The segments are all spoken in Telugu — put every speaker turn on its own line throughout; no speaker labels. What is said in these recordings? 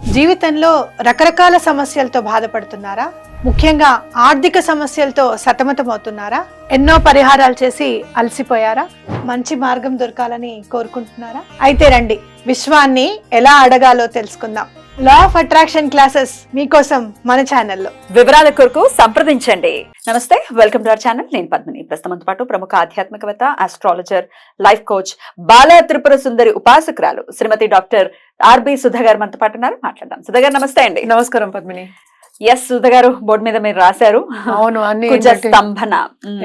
జీవితంలో రకరకాల సమస్యలతో బాధపడుతున్నారా? ముఖ్యంగా ఆర్థిక సమస్యలతో సతమతమవుతున్నారా? ఎన్నో పరిహారాలు చేసి అలసిపోయారా? మంచి మార్గం దొరకాలని కోరుకుంటున్నారా? అయితే రండి విశ్వాన్ని ఎలా అడగాలో తెలుసుకుందాం. లా ఆఫ్ అట్రాక్షన్ క్లాసెస్ మీకోసం మన ఛానల్లో
వివరాల కొరకు సంప్రదించండి. నమస్తే వెల్కమ్ టు అవర్ ఛానల్ నేను పద్మిని. ప్రస్తుతంతో పాటు ప్రముఖ ఆధ్యాత్మికవేత్త astrologer life coach Bala Tripura Sundari ఉపాసకురాలు Shrimati doctor R B Sudha garu మనతో పాటు ఉన్నారు. మాట్లాడదాం. సుధా గారు నమస్తే అండి.
నమస్కారం పద్మిని.
ఎస్ సుధా గారు బోర్డు మీద మీరు రాశారు.
అవును అన్ని
స్తంభన.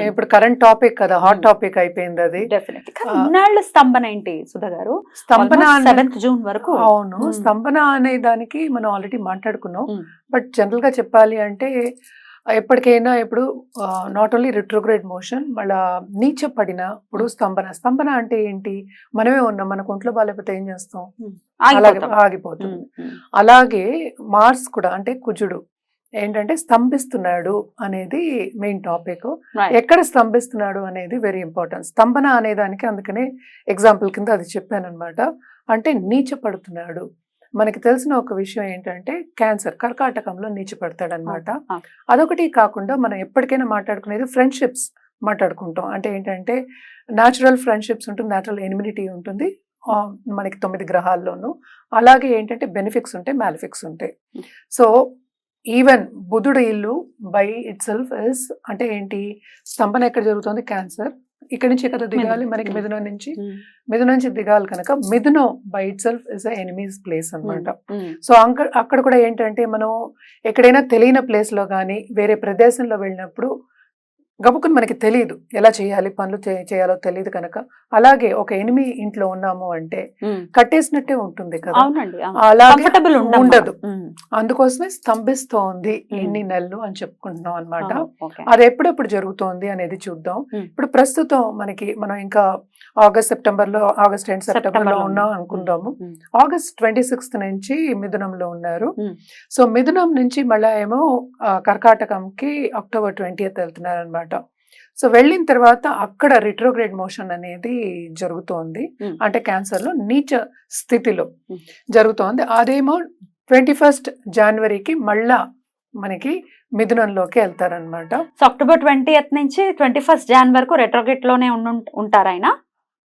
ఇప్పుడు కరెంట్ టాపిక్ కదా హాట్. టాపిక్ అయిపోయింది అది.
ఇన్నాళ్ళ స్తంభన ఏంటి సుధా గారు?
స్తంభన
సెవెంత్ జూన్ వరకు.
అవును. స్తంభన అనే దానికి మనం ఆల్రెడీ మాట్లాడుకున్నాం. బట్ జనరల్గా చెప్పాలి అంటే ఎప్పటికైనా ఇప్పుడు నాట్ ఓన్లీ రిట్రోగ్రేడ్ మోషన్ మళ్ళా నీచ పడినప్పుడు స్తంభన. స్తంభన అంటే ఏంటి? మనమే ఉన్నాం మనకు ఒంట్లో బాగాలేకపోతే ఏం చేస్తాం? అలాగే
ఆగిపోతాం.
ఆగిపోతుంది. అలాగే మార్స్ కూడా అంటే కుజుడు ఏంటంటే స్తంభిస్తున్నాడు అనేది మెయిన్ టాపిక్. ఎక్కడ స్తంభిస్తున్నాడు అనేది వెరీ ఇంపార్టెంట్. స్తంభన అనే దానికి అందుకనే ఎగ్జాంపుల్ కింద అది చెప్పాను అనమాట అంటే నీచ పడుతున్నాడు మనకి తెలిసిన ఒక విషయం ఏంటంటే క్యాన్సర్ కర్కాటకంలో నీచ పడతాడు అనమాట. అదొకటి కాకుండా మనం ఎప్పటికైనా మాట్లాడుకునేది ఫ్రెండ్షిప్స్ మాట్లాడుకుంటాం. అంటే ఏంటంటే న్యాచురల్ ఫ్రెండ్షిప్స్ ఉంటుంది న్యాచురల్ ఎనిమినిటీ ఉంటుంది మనకి తొమ్మిది గ్రహాల్లోనూ. అలాగే ఏంటంటే బెనిఫిక్స్ ఉంటాయి మ్యాలిఫిక్స్ ఉంటాయి. సో ఈవెన్ బుధుడు ఇల్లు బై ఇట్ సెల్ఫ్ ఇస్ అంటే ఏంటి? స్తంభన ఎక్కడ జరుగుతుంది? క్యాన్సర్ ఇక్కడి నుంచి కదా దిగాలి. మనకి. మిథునం నుంచి. మిథునం నుంచి దిగాలి కనుక మిథునం by itself is enemies place అన్నమాట.
ఉమ్,
సో అంక అక్కడ కూడా ఏంటంటే మనం ఎక్కడైనా తెలియని ప్లేస్లో కానీ వేరే ప్రదేశంలో వెళ్ళినప్పుడు గబుకుని మనకి తెలియదు ఎలా చేయాలి పనులు చేయాలో తెలియదు కనుక. అలాగే ఒక ఎనిమి ఇంట్లో ఉన్నాము అంటే. కట్టేసినట్టే ఉంటుంది కదా. అలాగే ఉండదు. అందుకోసమే స్తంభిస్తోంది ఎన్ని నెలలు అని చెప్పుకుంటున్నాం అన్నమాట. అది ఎప్పుడెప్పుడు జరుగుతోంది అనేది చూద్దాం. ఇప్పుడు ప్రస్తుతం మనకి మనం ఇంకా ఆగస్ట్ సెప్టెంబర్లో ఆగస్ట్ ఎండ్
సెప్టెంబర్లో
ఉన్నాం. అనుకుందాము. ఆగస్ట్ ట్వంటీ సిక్స్త్ నుంచి మిథునంలో ఉన్నారు. సో మిథునం నుంచి మళ్ళా ఏమో కర్కాటకంకి అక్టోబర్ ట్వంటీయత్ వెళ్తున్నారు అనమాట సో వెళ్ళిన తర్వాత అక్కడ రిట్రోగ్రేడ్ మోషన్ అనేది జరుగుతోంది. అంటే క్యాన్సర్లో నీచ స్థితిలో. జరుగుతోంది. అదేమో ట్వంటీ ఫస్ట్ జనవరికి మళ్ళా మనకి మిథునంలోకి వెళ్తారనమాట
సో అక్టోబర్ ట్వంటీ నుంచి ట్వంటీ ఫస్ట్ జాన్ వరకు రెట్రోగేట్లోనే ఉంటారు ఆయన?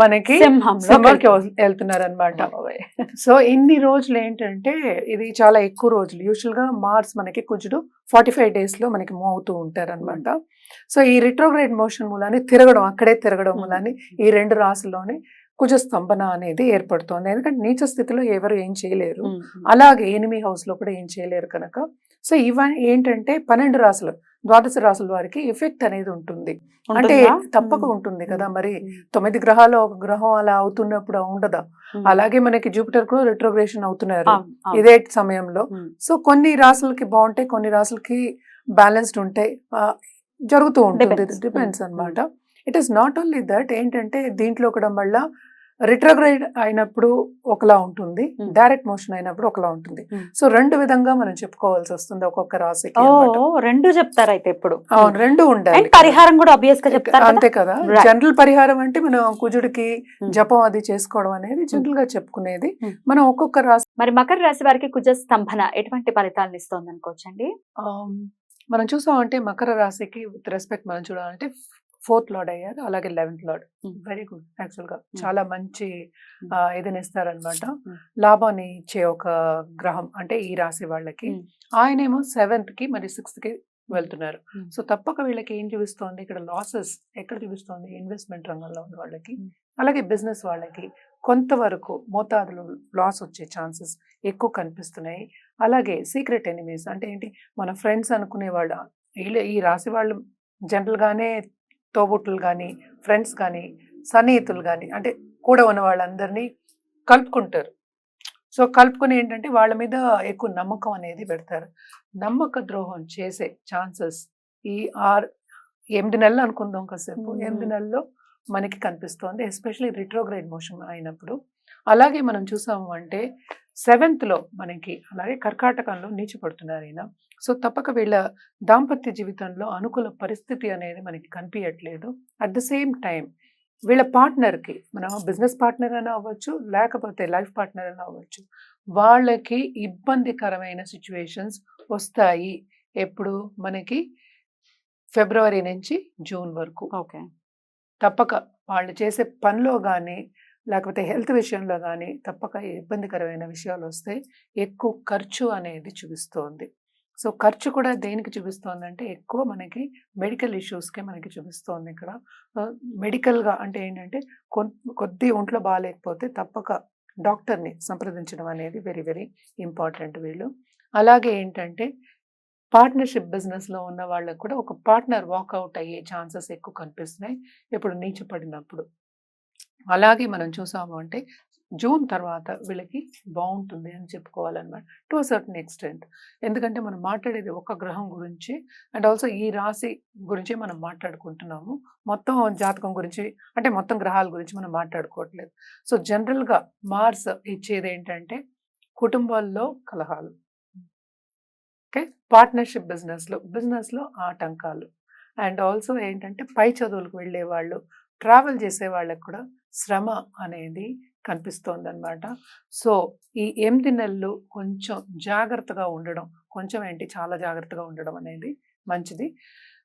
మనకి సింహంకి
వెళ్తున్నారు.
అనమాట సో ఇన్ని రోజులు ఏంటంటే ఇది చాలా ఎక్కువ రోజులు. యూజువల్గా మార్స్ మనకి కుజుడు ఫార్టీ ఫైవ్ డేస్లో మనకి మూవ్ అవుతూ ఉంటారు అనమాట సో ఈ రిట్రోగ్రేడ్ మోషన్ మూలాన్ని తిరగడం అక్కడే తిరగడం మూలాన్ని ఈ రెండు రాసుల్లోనే కుజ స్తంభన అనేది ఏర్పడుతోంది. ఎందుకంటే నీచ స్థితిలో ఎవరు ఏం చేయలేరు. అలాగే ఎనిమి హౌస్లో కూడా ఏం చేయలేరు కనుక. సో ఇవన్నీ ఏంటంటే పన్నెండు రాసులు ద్వాదశ రాసుల వారికి ఎఫెక్ట్ అనేది ఉంటుంది అంటే? తప్పక ఉంటుంది కదా మరి తొమ్మిది గ్రహాలు ఒక గ్రహం అలా అవుతున్నప్పుడు ఉండదా. అలాగే మనకి జూపిటర్ కూడా రిట్రోగ్రేషన్ అవుతున్నారు. ఇదే సమయంలో సో కొన్ని రాసులకి బాగుంటాయి కొన్ని రాసులకి బ్యాలెన్స్డ్ ఉంటాయి జరుగుతూ ఉంటుంది. డిపెండ్స్. అన్నమాట it is not only that ఏంటంటే దీంట్లో కూడా మళ్ళా రిట్రోగ్రేడ్ అయినప్పుడు ఒకలా ఉంటుంది
Mm.
డైరెక్ట్ మోషన్ అయినప్పుడు ఒకలా ఉంటుంది
Mm.
సో రెండు విధంగా మనం చెప్పుకోవాల్సి వస్తుంది ఒక్కొక్క రాశికి
రెండు చెప్తారు అయితే ఇప్పుడు
అవును రెండు ఉండాలి
పరిహారం కూడా ఆబ్వియస్గా చెప్తారు?
అంతే కదా. జనరల్ పరిహారం అంటే మనం కుజుడికి
Mm.
జపం అది చేసుకోవడం అనేది జనరల్గా చెప్పుకునేది. మనం ఒక్కొక్క రాశి
మరి మకర రాశి వారికి కుజ స్తంభన ఎటువంటి ఫలితాలను ఇస్తోంది అనుకోవచ్చండి
మనం చూసామంటే మకర రాశికి విత్ రెస్పెక్ట్ మనం చూడాలంటే ఫోర్త్ లార్డ్ అయ్యారు అలాగే లెవెన్త్ లార్డ్. వెరీ గుడ్ యాక్చువల్గా చాలా మంచి ఇదిని ఇస్తారనమాట. లాభాన్ని ఇచ్చే ఒక గ్రహం అంటే ఈ రాశి వాళ్ళకి. ఆయనేమో సెవెంత్కి మరి సిక్స్త్కి వెళ్తున్నారు. సో తప్పక వీళ్ళకి ఏం చూపిస్తోంది? ఇక్కడ లాసెస్ ఎక్కడ చూపిస్తోంది? ఇన్వెస్ట్మెంట్ రంగంలో ఉన్న వాళ్ళకి. అలాగే బిజినెస్ వాళ్ళకి కొంతవరకు మోతాదులో లాస్ వచ్చే ఛాన్సెస్ ఎక్కువ కనిపిస్తున్నాయి. అలాగే సీక్రెట్ ఎనిమీస్ అంటే ఏంటి? మన ఫ్రెండ్స్ అనుకునే వాళ్ళు ఈ రాశి వాళ్ళు జనరల్ గానే తోబుట్టులు కానీ ఫ్రెండ్స్ కానీ సన్నిహితులు కానీ అంటే కూడా ఉన్న వాళ్ళందరినీ కలుపుకుంటారు. సో కలుపుకొని ఏంటంటే వాళ్ళ మీద ఎక్కువ నమ్మకం అనేది పెడతారు. నమ్మక ద్రోహం చేసే ఛాన్సెస్ ఈ ఆర్ ఎనిమిది నెలలు అనుకుందాం కాసేపు. ఎనిమిది నెలల్లో మనకి కనిపిస్తోంది ఎస్పెషలీ రిట్రోగ్రేడ్ మోషన్ అయినప్పుడు. అలాగే మనం చూసాము అంటే సెవెంత్లో మనకి అలాగే కర్కాటకంలో నీచపడుతున్నారు ఈయన. సో తప్పక వీళ్ళ దాంపత్య జీవితంలో అనుకూల పరిస్థితి అనేది మనకి కనిపించట్లేదు అట్ ద సేమ్ టైం వీళ్ళ partner కి మనం బిజినెస్ పార్ట్నర్ అయినా అవ్వచ్చు లేకపోతే లైఫ్ పార్ట్నర్ అయినా అవ్వచ్చు వాళ్ళకి ఇబ్బందికరమైన సిచ్యువేషన్స్ వస్తాయి. ఎప్పుడు? మనకి ఫిబ్రవరి నుంచి జూన్ వరకు.
ఓకే.
తప్పక వాళ్ళు చేసే పనిలో కానీ లేకపోతే హెల్త్ విషయంలో కానీ తప్పక ఇబ్బందికరమైన విషయాలు వస్తే ఎక్కువ ఖర్చు అనేది చూపిస్తోంది. సో ఖర్చు కూడా దేనికి చూపిస్తోంది అంటే ఎక్కువ మనకి మెడికల్ ఇష్యూస్కే మనకి చూపిస్తోంది ఇక్కడ. మెడికల్గా అంటే ఏంటంటే కొద్ది ఒంట్లో బాగాలేకపోతే తప్పక డాక్టర్ని సంప్రదించడం అనేది వెరీ వెరీ ఇంపార్టెంట్ వీళ్ళు. అలాగే ఏంటంటే పార్ట్నర్షిప్ బిజినెస్లో ఉన్న వాళ్ళకు కూడా ఒక పార్ట్నర్ వాకౌట్ అయ్యే ఛాన్సెస్ ఎక్కువ కనిపిస్తున్నాయి ఇప్పుడు నీచపడినప్పుడు. అలాగే మనం చూసాము అంటే జూన్ తర్వాత వీళ్ళకి బాగుంటుంది అని చెప్పుకోవాలన్నమాట టు అ సర్టన్ ఎక్స్టెంట్. ఎందుకంటే మనం మాట్లాడేది ఒక గ్రహం గురించి అండ్ ఆల్సో ఈ రాశి గురించి మనం మాట్లాడుకుంటున్నాము. మొత్తం జాతకం గురించి అంటే మొత్తం గ్రహాల గురించి మనం మాట్లాడుకోవట్లేదు. సో జనరల్గా మార్స్ ఇచ్చేది ఏంటంటే కుటుంబాల్లో కలహాలు. ఓకే? పార్ట్నర్షిప్ బిజినెస్లో బిజినెస్లో ఆటంకాలు. అండ్ ఆల్సో ఏంటంటే పై చదువులకు వెళ్ళే వాళ్ళు ట్రావెల్ చేసే వాళ్ళకి కూడా శ్రమ అనేది కనిపిస్తోంది అనమాట సో ఈ ఎనిమిది నెలలు కొంచెం జాగ్రత్తగా ఉండడం కొంచెం ఏంటి చాలా జాగ్రత్తగా ఉండడం అనేది మంచిది.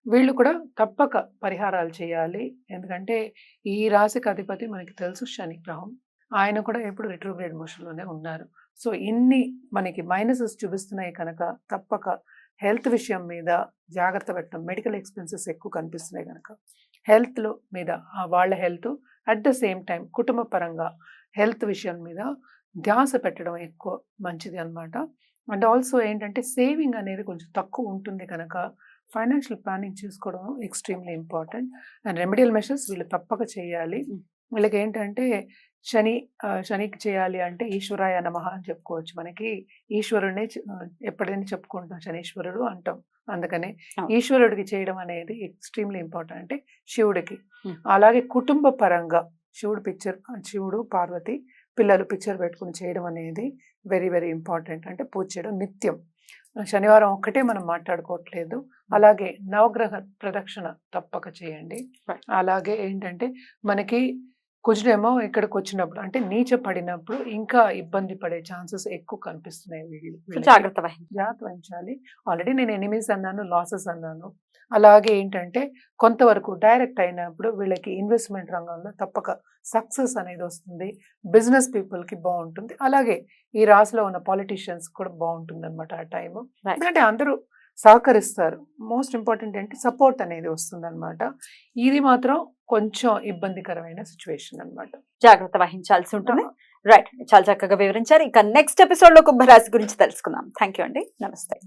వీళ్ళు కూడా తప్పక పరిహారాలు చేయాలి. ఎందుకంటే ఈ రాశికి అధిపతి మనకి తెలుసు శని గ్రహం. ఆయన కూడా ఎప్పుడు రిట్రోగ్రేడ్ మోషన్లోనే ఉన్నారు. సో ఇన్ని మనకి మైనసెస్ చూపిస్తున్నాయి కనుక తప్పక హెల్త్ విషయం మీద జాగ్రత్త పెట్టడం మెడికల్ ఎక్స్పెన్సెస్ ఎక్కువ కనిపిస్తున్నాయి కనుక హెల్త్లో మీద వాళ్ళ health at the same time కుటుంబ పరంగా హెల్త్ విషయం మీద ధ్యాస పెట్టడం ఎక్కువ మంచిది అన్నమాట అండ్ ఆల్సో ఏంటంటే సేవింగ్ అనేది కొంచెం తక్కువ ఉంటుంది కనుక ఫైనాన్షియల్ ప్లానింగ్ చేసుకోవడం extremely important and remedial measures వీళ్ళు తప్పక చేయాలి. వీళ్ళకి ఏంటంటే శని శనికి చేయాలి అంటే ఈశ్వరాయ నమః అని చెప్పుకోవచ్చు మనకి ఆ, ఎప్పుడైనా చెప్పుకుంటాం శనీశ్వరుడు అంటాం అందుకనే. ఈశ్వరుడికి చేయడం అనేది ఎక్స్ట్రీమ్లీ ఇంపార్టెంట్ అంటే శివుడికి. అలాగే కుటుంబ పరంగా శివుడు పిక్చర్ శివుడు పార్వతి పిల్లలు పిక్చర్ పెట్టుకుని చేయడం అనేది వెరీ వెరీ ఇంపార్టెంట్ అంటే పూజ చేయడం నిత్యం. శనివారం ఒక్కటే మనం మాట్లాడుకోవట్లేదు. అలాగే నవగ్రహ ప్రదక్షిణ తప్పక చేయండి. అలాగే ఏంటంటే మనకి కుజుడేమో ఇక్కడికి వచ్చినప్పుడు అంటే నీచ పడినప్పుడు ఇంకా ఇబ్బంది పడే ఛాన్సెస్ ఎక్కువ కనిపిస్తున్నాయి వీళ్ళు-.
జాగ్రత్త వహించాలి
జాగ్రత్త వహించాలి. ఆల్రెడీ నేను ఎనిమీస్ అన్నాను లాసెస్ అన్నాను. అలాగే ఏంటంటే కొంతవరకు డైరెక్ట్ అయినప్పుడు వీళ్ళకి ఇన్వెస్ట్మెంట్ రంగంలో తప్పక సక్సెస్ అనేది వస్తుంది. బిజినెస్ పీపుల్కి బాగుంటుంది. అలాగే ఈ రాశిలో ఉన్న పాలిటీషియన్స్ కూడా బాగుంటుంది అనమాట ఆ టైము. ఎందుకంటే అందరూ సహకరిస్తారు. మోస్ట్ ఇంపార్టెంట్ ఏంటి? సపోర్ట్ అనేది వస్తుంది అనమాట ఇది మాత్రం కొంచెం ఇబ్బందికరమైన సిచ్యువేషన్ అనమాట
జాగ్రత్త వహించాల్సి ఉంటుంది. రైట్. చాలా చక్కగా వివరించారు. ఇక నెక్స్ట్ ఎపిసోడ్లో కుంభరాశి గురించి తెలుసుకుందాం. థ్యాంక్ యూ అండి నమస్తే.